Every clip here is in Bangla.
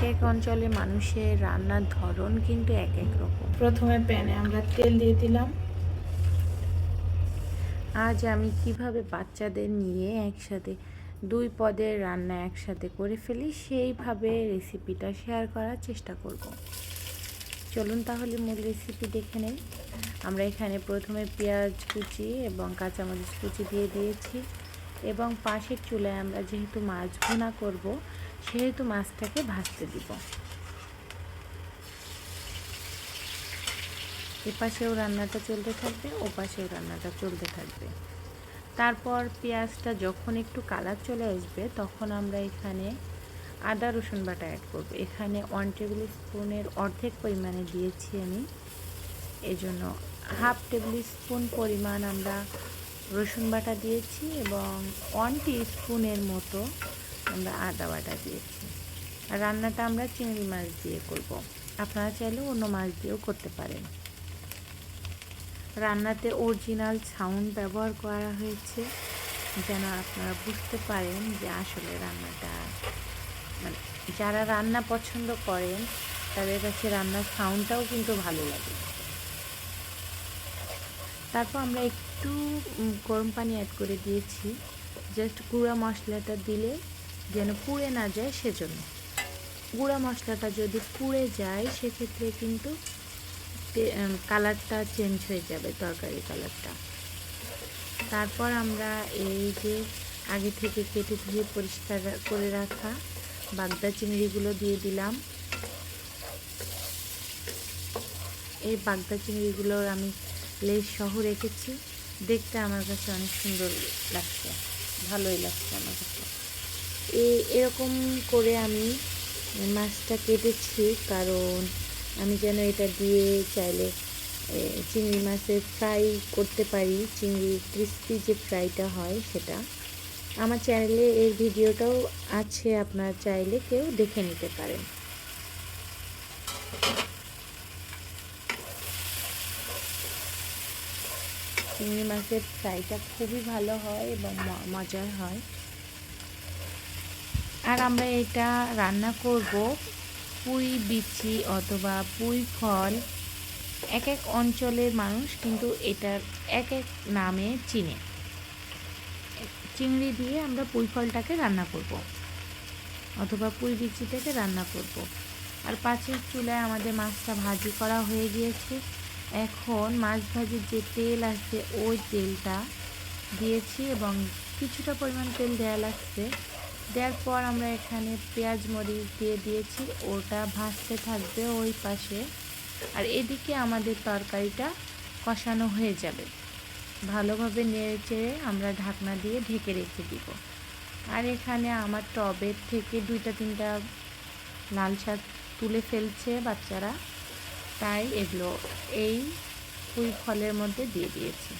এক এক অঞ্চলে মানুষের রান্নার ধরন কিন্তু এক এক রকম। প্রথমে প্যানে আমরা তেল দিয়ে দিলাম। আজ আমি কীভাবে বাচ্চাদের নিয়ে একসাথে দুই পদের রান্না একসাথে করে ফেলি সেইভাবে রেসিপিটা শেয়ার করার চেষ্টা করব। চলুন তাহলে মূল রেসিপি দেখে নেই। আমরা এখানে প্রথমে পেঁয়াজ কুচি এবং কাঁচামরিচ কুচি দিয়ে দিয়েছি। এবং পাশের চুলায় আমরা যেহেতু মাছ ভুনা করব, সেহেতু মাছটাকে ভাজতে দিব। এ পাশেও রান্নাটা চলতে থাকবে ও পাশেও রান্নাটা চলতে থাকবে। তারপর পেঁয়াজটা যখন একটু কালার চলে আসবে, তখন আমরা এখানে আদা, রসুন বাটা অ্যাড করব। এখানে ওয়ান টেবিল স্পুনের অর্ধেক পরিমাণে দিয়েছি আমি। এজন্য হাফ টেবিল স্পুন পরিমাণ আমরা রসুন বাটা দিয়েছি এবং ওয়ান স্পুনের মতো আমরা আদা বাটা দিয়েছি। আর রান্নাটা আমরা চিংড়ি মাছ দিয়ে করব। আপনারা চাইলে অন্য মাছ দিয়েও করতে পারেন। রান্নাতে অরিজিনাল সাউন্ড ব্যবহার করা হয়েছে। যেন আপনারা বুঝতে পারেন যে আসলে রান্নাটা মানে যারা রান্না পছন্দ করেন, তাদের কাছে রান্নার সাউন্ডটাও কিন্তু ভালো লাগে। তারপর আমরা একটু গরম পানি অ্যাড করে দিয়েছি। জাস্ট গুঁড়া মশলাটা দিলে যেন পুড়ে না যায় সেজন্য। গুঁড়া মশলাটা যদি পুড়ে যায়, সেক্ষেত্রে কিন্তু কালারটা চেঞ্জ হয়ে যাবে, তরকারি কালারটা তারপর আমরা এই যে আগে থেকে কেটে ধুয়ে পরিষ্কার করে রাখা বাগদা চিংড়িগুলো দিয়ে দিলাম। এই বাগদা চিংড়িগুলোর আমি লেজ সহ রেখেছি দেখতে আমার কাছে অনেক সুন্দর লাগছে। ভালোই লাগছে আমার কাছে। এই এরকম করে আমি মাছটা কেটেছি কারণ আমি যেন এটা দিয়ে চাইলে চিংড়ি মাছের ফ্রাই করতে পারি। চিংড়ি ক্রিস্পি যে ফ্রাইটা হয় সেটা। আমার চ্যানেলে এর ভিডিওটাও আছে, আপনার চাইলে কেউ দেখে নিতে পারেন। চিংড়ি মাছের ফ্রাইটা খুবই ভালো হয় এবং মজার হয়। আর আমরা এটা রান্না করব পুঁই বিচি অথবা পুঁই ফল। এক এক অঞ্চলের মানুষ কিন্তু এটার এক এক নামে চিনে। চিংড়ি দিয়ে আমরা পুঁই ফলটাকে রান্না করব অথবা পুঁই বিচিটাকে রান্না করব। আর পাঁচের চুলায় আমাদের মাছটা ভাজি করা হয়ে গিয়েছে। এখন মাছ ভাজির যে তেল আছে, ওই তেলটা দিয়েছি এবং কিছুটা পরিমাণ তেল দেওয়া লাগছে। দেওয়ার পর আমরা এখানে পেঁয়াজ মরিচ দিয়ে দিয়েছি, ওটা ভাজতে থাকবে ওই পাশে। আর এদিকে আমাদের তরকারিটা কষানো হয়ে যাবে। ভালোভাবে নেড়ে চেড়ে আমরা ঢাকনা দিয়ে ঢেকে রেখে দিব। আর এখানে আমার টবের থেকে দুইটা, তিনটা লাল শাক তুলে ফেলছে বাচ্চারা। তাই এগুলো এই পুঁই ফলের মধ্যে দিয়ে দিয়েছি।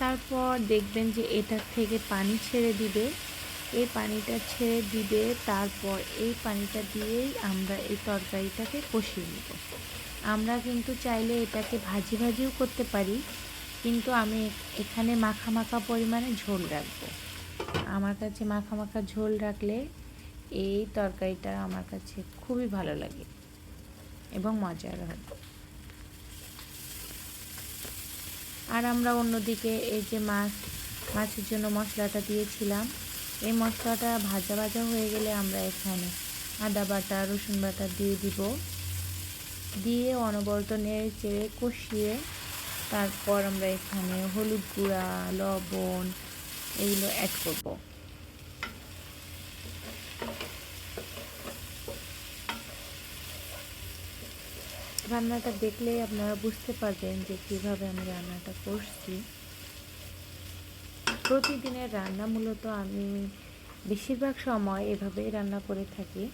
তারপর দেখবেন যে এটার থেকে পানি ছেড়ে দিবে। এই পানিটা ছেড়ে দিবে, তারপর এই পানিটা দিয়েই আমরা এই তরকারিটাকে কষিয়ে নেব। আমরা কিন্তু চাইলে এটাকে ভাজি ভাজিও করতে পারি। কিন্তু আমি এখানে মাখা মাখা পরিমাণে ঝোল রাখব। আমার কাছে মাখা মাখা ঝোল রাখলে এই তরকারিটা আমার কাছে খুবই ভালো লাগে এবং মজার হয়। আর আমরা অন্যদিকে এই যে মাছ, মাছের জন্য মশলাটা দিয়েছিলাম, এই মশলাটা ভাজা ভাজা হয়ে গেলে আমরা এখানে আদা বাটা, রসুন বাটা দিয়ে দিব। দিয়ে অনবরত নেড়ে চেড়ে কষিয়ে তারপর আমরা এখানে হলুদ গুঁড়া, লবণ এগুলো অ্যাড করব। রান্নাটা দেখলেই আপনারা বুঝতে পারবেন যে কীভাবে আমি রান্নাটা করছি। প্রতিদিনের রান্না মূলত আমি বেশিরভাগ সময় এভাবেই রান্না করে থাকি।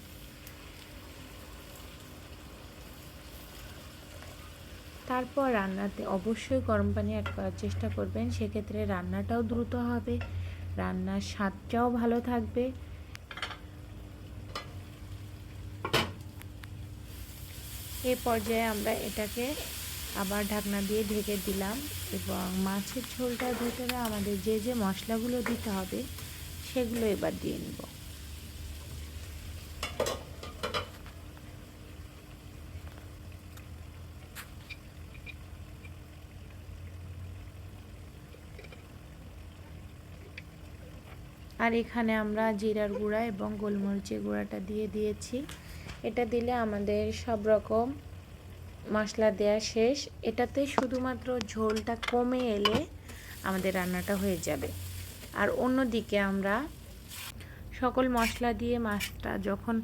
তারপর রান্নাতে অবশ্যই গরম পানি অ্যাড করার চেষ্টা করবেন। সেক্ষেত্রে রান্নাটাও দ্রুত হবে, রান্নার স্বাদটাও ভালো থাকবে। এ পর্যায়ে আমরা এটাকে আবার ঢাকনা দিয়ে ঢেকে দিলাম এবং মাছের ঝোলটার ভেতরে আমাদের যে যে মশলাগুলো দিতে হবে, সেগুলো এবার দিয়ে নেব। আর এখানে আমরা জিরার গুঁড়া এবং গোলমরিচের গুঁড়াটা দিয়ে দিয়েছি। এটা দিলে আমাদের সব রকম মশলা দেওয়া শেষ। এটাতে শুধুমাত্র ঝোলটা কমে এলে আমাদের রান্নাটা হয়ে যাবে। আর অন্যদিকে আমরা সকল মশলা দিয়ে মাছটা যখন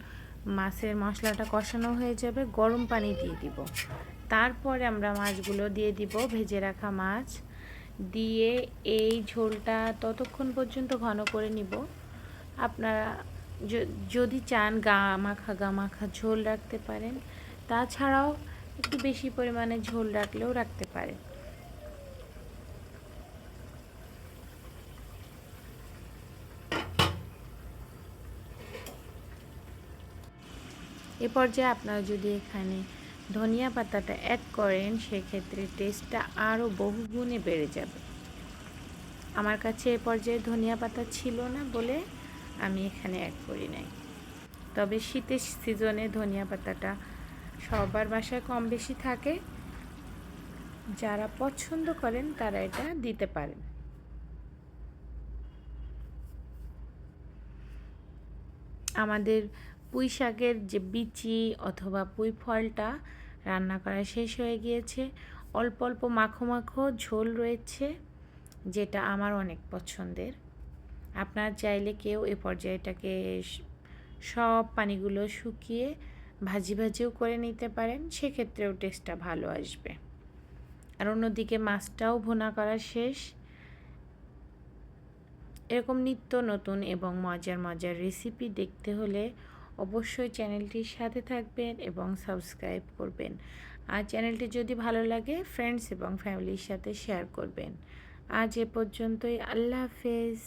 মাছের মশলাটা কষানো হয়ে যাবে, গরম পানি দিয়ে দিব। তারপরে আমরা মাছগুলো দিয়ে দিব, ভেজে রাখা মাছ। দিয়ে এই ঝোলটা ততক্ষণ পর্যন্ত ঘন করে নিব। আপনারা যদি চান গা মাখা গা মাখা ঝোল রাখতে পারেন। তাছাড়াও একটু বেশি পরিমাণে ঝোল রাখলেও রাখতে পারেন। এ পর্যায়ে আপনারা যদি এখানে ধনিয়া পাতাটা অ্যাড করেন, সেক্ষেত্রে টেস্টটা আরও বহুগুণে বেড়ে যাবে। আমার কাছে এ পর্যায়ে ধনিয়া পাতা ছিল না বলে আমি এখানে অ্যাড করি নাই। তবে শীতের সিজনে ধনিয়া পাতাটা সবার বাসায় কম বেশি থাকে। যারা পছন্দ করেন তারা এটা দিতে পারেন। আমাদের পুঁই শাকের যে বিচি অথবা পুঁই ফলটা রান্না করা শেষ হয়ে গিয়েছে। অল্প অল্প মাখো মাখো ঝোল রয়েছে, যেটা আমার অনেক পছন্দের। আপনার চাইলে কেউ এ পর্যায়টাকে সব পানিগুলো শুকিয়ে ভাজি ভাজিও করে নিতে পারেন, সেক্ষেত্রেও টেস্টটা ভালো আসবে। আর অন্যদিকে মাছটাও ভুনা করা শেষ। এরকম নিত্য নতুন এবং মজার মজার রেসিপি দেখতে হলে অবশ্যই চ্যানেলটির সাথে থাকবেন এবং সাবস্ক্রাইব করবেন। আর চ্যানেলটি যদি ভালো লাগে ফ্রেন্ডস এবং ফ্যামিলির সাথে শেয়ার করবেন। আজ এ পর্যন্তই। আল্লাহ হাফেজ।